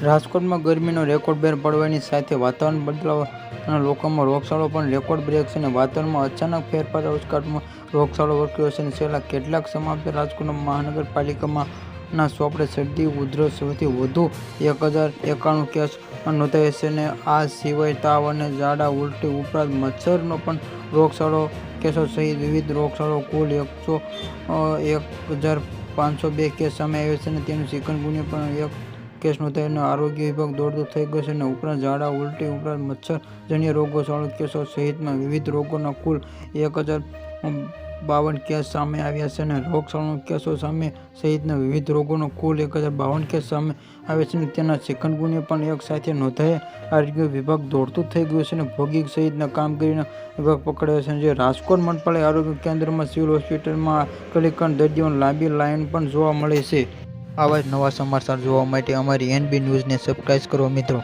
રાજકોટમાં ગરમીનો record break પડવાની સાથે વાતાવરણ બદલાવના લોકોમાં રોગચાળો પણ રેકોર્ડ બ્રેક છે અને વાતાવરણમાં અચાનક ફેરફાર ઉચકાટમાં રોગચાળો વર્ક્યો છે અને છેલ્લા કેટલાક સમયાથી રાજકોટ મહાનગરપાલિકામાં ના ચોપડે શરદી, ઉધરસ સૌથી વધુ એક હજાર એકાણું કેસ નોંધાય છે અને આ સિવાય તાવ અને ઝાડા, ઉલટી ઉપરાંત મચ્છરનો પણ રોગચાળો કેસો સહિત વિવિધ રોગચાળો, કુલ એકસો એક હજાર પાંચસો બે કેસ સામે આવ્યો છે અને તેનું ચિકનગુનિયા પણ એક કેસ નોંધાયો અને આરોગ્ય વિભાગ દોડતું થઈ ગયું છે અને ઉપરાંત ઝાડા, ઉલટી ઉપરાંત મચ્છરજન્ય રોગોચાળો કેસો સહિતના વિવિધ રોગોના કુલ એક હજાર બાવન કેસ સામે આવ્યા છે અને રોગચાળાના કેસો સામે સહિતના વિવિધ રોગોનો કુલ એક હજાર બાવન કેસ સામે આવ્યા છે અને તેના ચિકનગુનિયા પણ એક સાથે નોંધાય. આરોગ્ય વિભાગ દોડતું થઈ ગયું છે અને ભોગી સહિતના કામગીરીના વિભાગ પકડાયો છે. જે રાજકોટ મનપાલિકા આરોગ્ય કેન્દ્રમાં સિવિલ હોસ્પિટલમાં કલીકરણ દર્દીઓની લાંબી લાઇન પણ જોવા મળે છે. આવા જ નવા સમાચાર જોવા માટે અમારી એનબી ન્યૂઝને સબસ્ક્રાઈબ કરો મિત્રો.